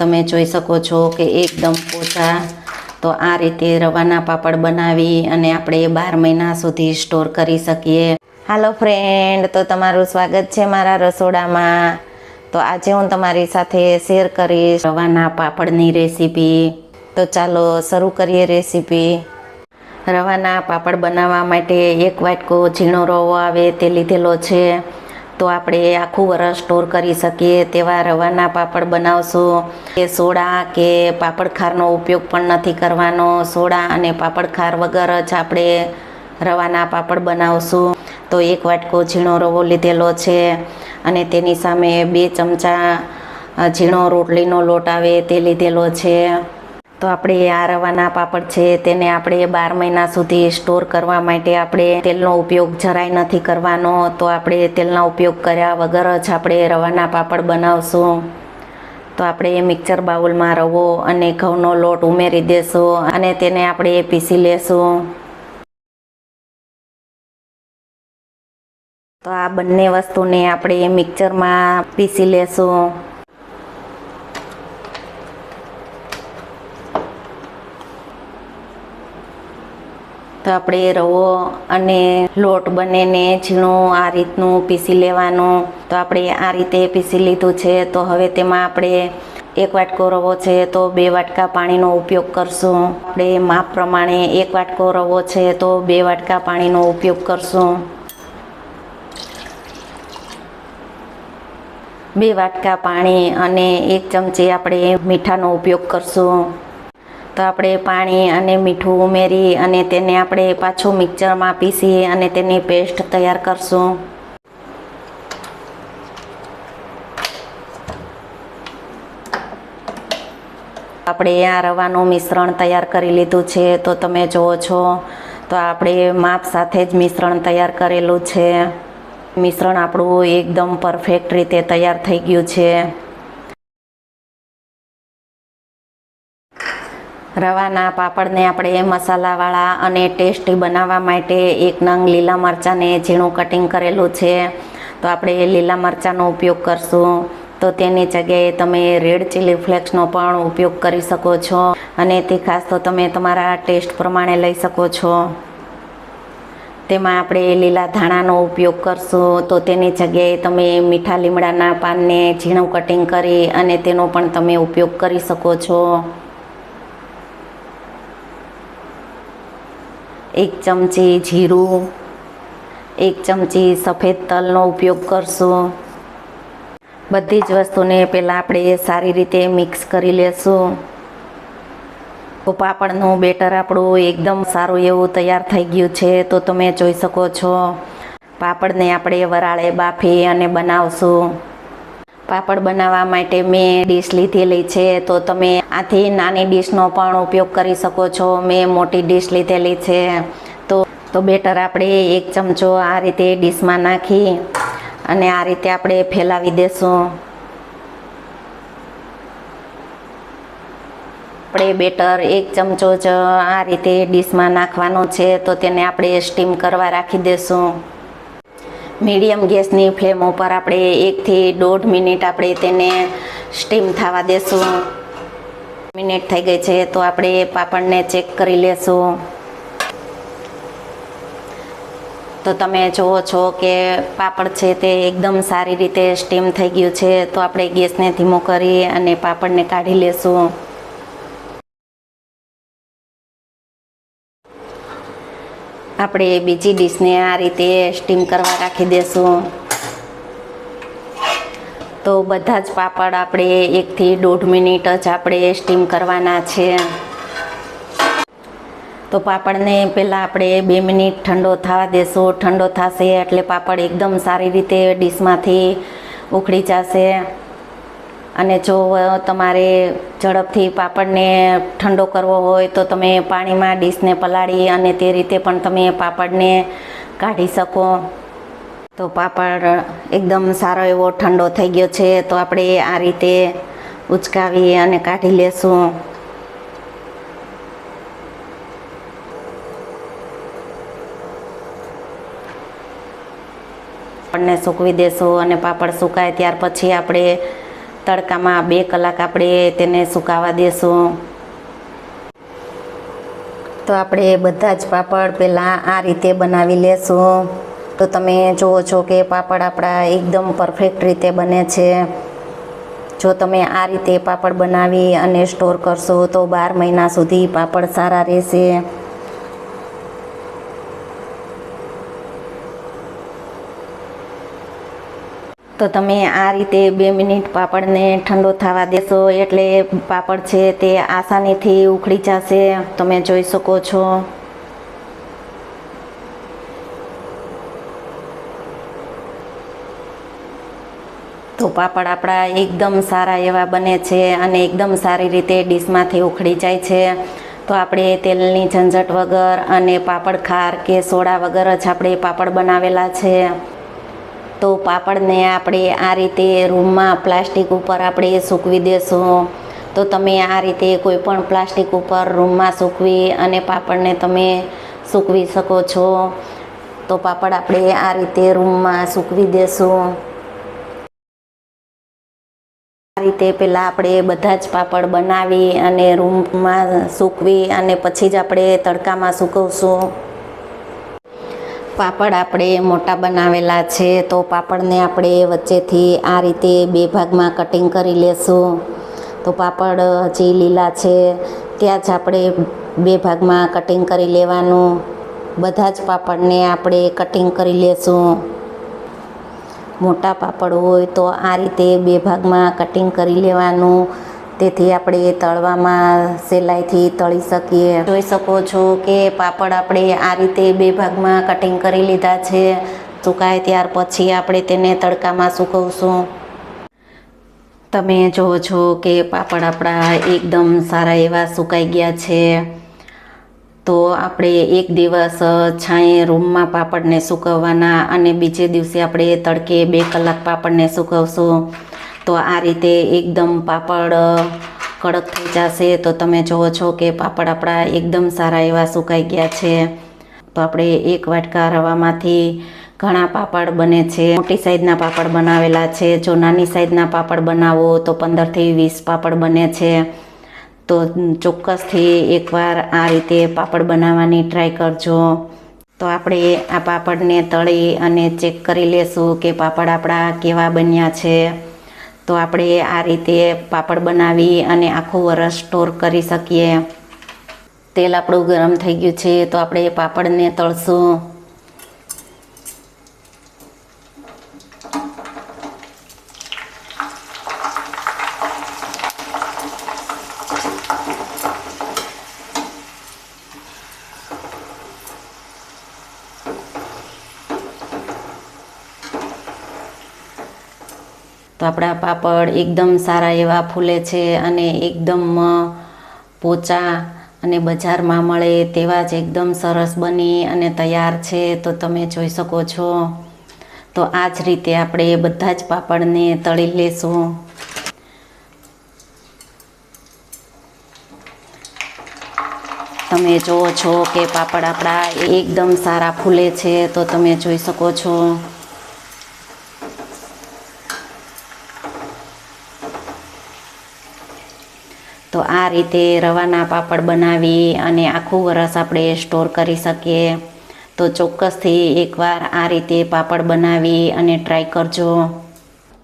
તમે જોઈ શકો છો કે એકદમ પોચા. તો આ રીતે રવાના પાપડ બનાવી અને આપણે બાર મહિના સુધી સ્ટોર કરી શકીએ. હાલો ફ્રેન્ડ તો તમારું સ્વાગત છે મારા રસોડામાં. તો આજે હું તમારી સાથે શેર કરીશ રવાના પાપડની રેસીપી તો ચાલો શરૂ કરીએ રેસીપી રવાના પાપડ બનાવવા માટે એક વાટકો ઝીણો રવો આવે, તે લીધેલો છે. તો આપણે આખું વરસ સ્ટોર કરી શકીએ તેવા રવાના પાપડ બનાવશું. કે સોડા કે પાપડ ખારનો ઉપયોગ પણ નથી કરવાનો. સોડા અને પાપડ ખાર વગર જ આપણે રવાના પાપડ બનાવશું. તો એક વાટકો ઝીણો રવો લીધેલો છે અને તેની સામે બે ચમચા ઝીણો રોટલીનો લોટ આવે તે લીધેલો છે. તો આપણે આ રવાના પાપડ છે તેને આપણે બાર મહિના સુધી સ્ટોર કરવા માટે આપણે તેલનો ઉપયોગ જરાય નથી કરવાનો. તો આપણે તેલનો ઉપયોગ કર્યા વગર જ આપણે રવાના પાપડ બનાવશું. તો આપણે મિક્સર બાઉલમાં રવો અને ઘઉંનો લોટ ઉમેરી દેશું અને તેને આપણે પીસી લેશું. તો આ બંને વસ્તુને આપણે મિક્સરમાં પીસી લેશું. તો આપણે રવો અને લોટ બંનેને ઝીણું આ રીતનું પીસી લેવાનું. તો આપણે આ રીતે પીસી લીધું છે. તો હવે તેમાં આપણે એક વાટકો રવો છે. તો બે વાટકા પાણીનો ઉપયોગ કરશું. આપણે માપ પ્રમાણે એક વાટકો રવો છે. તો બે વાટકા પાણીનો ઉપયોગ કરશું. બે વાટકા પાણી અને એક ચમચી આપણે મીઠાનો ઉપયોગ કરશું. તો આપણે પાણી અને મીઠું ઉમેરી અને તેને આપણે પાછું મિક્સરમાં પીસી અને તેની પેસ્ટ તૈયાર કરશું. આપણે આ રવાનું મિશ્રણ તૈયાર કરી લીધું છે. તો તમે જુઓ છો, તો આપણે માપ સાથે જ મિશ્રણ તૈયાર કરેલું છે. મિશ્રણ આપણું એકદમ પરફેક્ટ રીતે તૈયાર થઈ ગયું છે. રવાના પાપડને આપણે મસાલાવાળા અને ટેસ્ટી બનાવવા માટે એક નંગ લીલા મરચાંને ઝીણું કટિંગ કરેલું છે. તો આપણે લીલા મરચાંનો ઉપયોગ કરશું. તો તેની જગ્યાએ તમે રેડ ચીલી ફ્લેક્સનો પણ ઉપયોગ કરી શકો છો. અને તે ખાસ તો તમે તમારા ટેસ્ટ પ્રમાણે લઈ શકો છો. તેમાં આપણે લીલા ધાણાનો ઉપયોગ કરશું. તો તેની જગ્યાએ તમે મીઠા લીમડાના પાનને ઝીણું કટિંગ કરી અને તેનો પણ તમે ઉપયોગ કરી શકો છો. એક ચમચી જીરું, એક ચમચી સફેદ તલનો ઉપયોગ કરશું. બધી જ વસ્તુને પહેલાં આપણે સારી રીતે મિક્સ કરી લેશું. તો પાપડનું બેટર આપણું એકદમ સારું એવું તૈયાર થઈ ગયું છે, તો તમે જોઈ શકો છો. પાપડને આપણે વરાળે બાફી અને બનાવશું. પાપડ બનાવવા માટે મેં ડીશ લીધેલી છે. તો તમે આથી નાની ડીશનો પણ ઉપયોગ કરી શકો છો. મેં મોટી ડીશ લીધેલી છે. તો તો બેટર આપણે એક ચમચો આ રીતે ડીશમાં નાખી અને આ રીતે આપણે ફેલાવી દેશું. આપણે બેટર એક ચમચો જ આ રીતે ડીશમાં નાખવાનો છે. તો તેને આપણે સ્ટીમ કરવા રાખી દેશું. મીડિયમ ગેસની ફ્લેમ ઉપર આપણે એકથી દોઢ મિનિટ આપણે તેને સ્ટીમ થવા દેશું. મિનિટ થઈ ગઈ છે તો આપણે પાપડને ચેક કરી લેશું. તો તમે જુઓ છો કે પાપડ છે તે એકદમ સારી રીતે સ્ટીમ થઈ ગયું છે. તો આપણે ગેસને ધીમો કરી અને પાપડને કાઢી લેશું. આપણે બીજી ડીશને આ રીતે સ્ટીમ કરવા રાખી દેશું. તો બધા જ પાપડ આપણે એકથી દોઢ મિનિટ જ આપણે સ્ટીમ કરવાના છે. તો પાપડને પહેલાં આપણે બે મિનિટ ઠંડો થવા દેશું. ઠંડો થશે એટલે પાપડ એકદમ સારી રીતે ડીશમાંથી ઉખડી જશે. અને જો તમારે ઝડપથી પાપડને ઠંડો કરવો હોય તો તમે પાણીમાં ડીશને પલાળી અને તે રીતે પણ તમે પાપડને કાઢી શકો. તો પાપડ એકદમ સારો એવો ઠંડો થઈ ગયો છે, તો આપણે આ રીતે ઉચકાવી અને કાઢી લેશું. પાપડને સૂકવી દેશું અને પાપડ સુકાય ત્યાર પછી આપણે તડકામાં બે કલાક આપણે તેને સુકાવા દેશું. તો આપણે બધા જ પાપડ પહેલાં આ રીતે બનાવી લેશું. તો તમે જુઓ છો કે પાપડ આપણા એકદમ પરફેક્ટ રીતે બને છે. જો તમે આ રીતે પાપડ બનાવી અને સ્ટોર કરશો તો બાર મહિના સુધી પાપડ સારા રહેશે. તો તમે આ રીતે બે મિનિટ પાપડને ઠંડો થવા દેશો એટલે પાપડ છે તે આસાનીથી ઉખડી જશે. તમે જોઈ શકો છો. તો પાપડ આપણા એકદમ સારા એવા બને છે અને એકદમ સારી રીતે ડીશમાંથી ઉખડી જાય છે. તો આપણે તેલની ઝંઝટ વગર અને પાપડ ખાર કે સોડા વગર જ આપણે પાપડ બનાવેલા છે. તો પાપડને આપણે આ રીતે રૂમમાં પ્લાસ્ટિક ઉપર આપણે સૂકવી દેશું. તો તમે આ રીતે કોઈ પણ પ્લાસ્ટિક ઉપર રૂમમાં સૂકવી અને પાપડને તમે સૂકવી શકો છો. તો પાપડ આપણે આ રીતે રૂમમાં સૂકવી દેશું. આ રીતે પહેલાં આપણે બધા જ પાપડ બનાવી અને રૂમમાં સૂકવી અને પછી જ આપણે તડકામાં સૂકવશું. પાપડ આપણે મોટા બનાવેલા છે, તો પાપડને આપણે વચ્ચેથી આ રીતે બે ભાગમાં કટિંગ કરી લેશું. તો પાપડ હજી લીલા છે, ત્યાં જ આપણે બે ભાગમાં કટિંગ કરી લેવાનું. બધા જ પાપડને આપણે કટિંગ કરી લેશું. મોટા પાપડ હોય તો આ રીતે બે ભાગમાં કટિંગ કરી લેવાનું. તેથી આપણે તળવામાં સિલાઈથી તળી શકીએ. જોઈ શકો છો કે પાપડ આપણે આ રીતે બે ભાગમાં કટિંગ કરી લીધા છે. સુકાય ત્યાર પછી આપણે તેને તડકામાં સૂકવશું. તમે જુઓ છો કે પાપડ આપણા એકદમ સારા એવા સુકાઈ ગયા છે. તો આપણે એક દિવસ છાંયે રૂમમાં પાપડને સૂકવવાના અને બીજે દિવસે આપણે તડકે બે કલાક પાપડને સૂકવશું. તો આ રીતે એકદમ પાપડ, કડક થઈ જશે. તો તમે જુઓ છો કે પાપડ આપણા એકદમ સારા એવા સુકાઈ ગયા છે. તો આપણે એક વાટકા રવામાંથી ઘણા પાપડ બને છે. મોટી સાઈઝના પાપડ બનાવેલા છે. જો નાની સાઈઝના પાપડ બનાવો તો પંદરથી વીસ પાપડ બને છે. તો ચોક્કસથી એકવાર આ રીતે પાપડ બનાવવાની ટ્રાય કરજો. તો આપણે આ પાપડને તળી અને ચેક કરી લેશું કે પાપડ આપણા કેવા બન્યા છે. તો આપણે આ રીતે પાપડ બનાવી અને આખું વરસ સ્ટોર કરી શકીએ. તેલ આપણું ગરમ થઈ ગયું છે, તો આપણે પાપડને તળશું. તો આપણા પાપડ એકદમ સારા એવા ફૂલે છે અને એકદમ પોચા અને બજારમાં મળે તેવા જ એકદમ સરસ બની અને તૈયાર છે, તો તમે જોઈ શકો છો. તો આ જ રીતે આપણે બધા જ પાપડને તળી લેશું. તમે જુઓ છો કે પાપડ આપણા એકદમ સારા ફૂલે છે, તો તમે જોઈ શકો છો તો આ રીતે રવાના પાપડ બનાવી અને આખું વરસ આપણે સ્ટોર કરી શકીએ. તો ચોક્કસથી એકવાર આ રીતે પાપડ બનાવી અને ટ્રાય કરજો.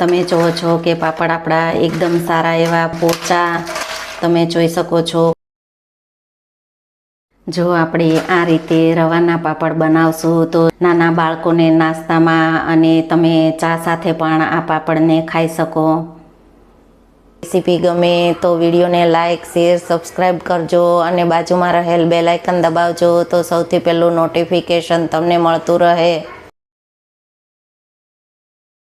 તમે જુઓ છો કે પાપડ આપણા એકદમ સારા એવા પોચા. તમે જોઈ શકો છો. જો આપણે આ રીતે રવાના પાપડ બનાવશું તો નાના બાળકોને નાસ્તામાં અને તમે ચા સાથે પણ આ પાપડને ખાઈ શકો. રેસીપી ગમે તો વિડીયોને લાઇક શેર સબસ્ક્રાઈબ કરજો અને બાજુમાં રહેલ બેલાઇકન દબાવજો તો સૌથી પહેલું નોટિફિકેશન તમને મળતું રહે.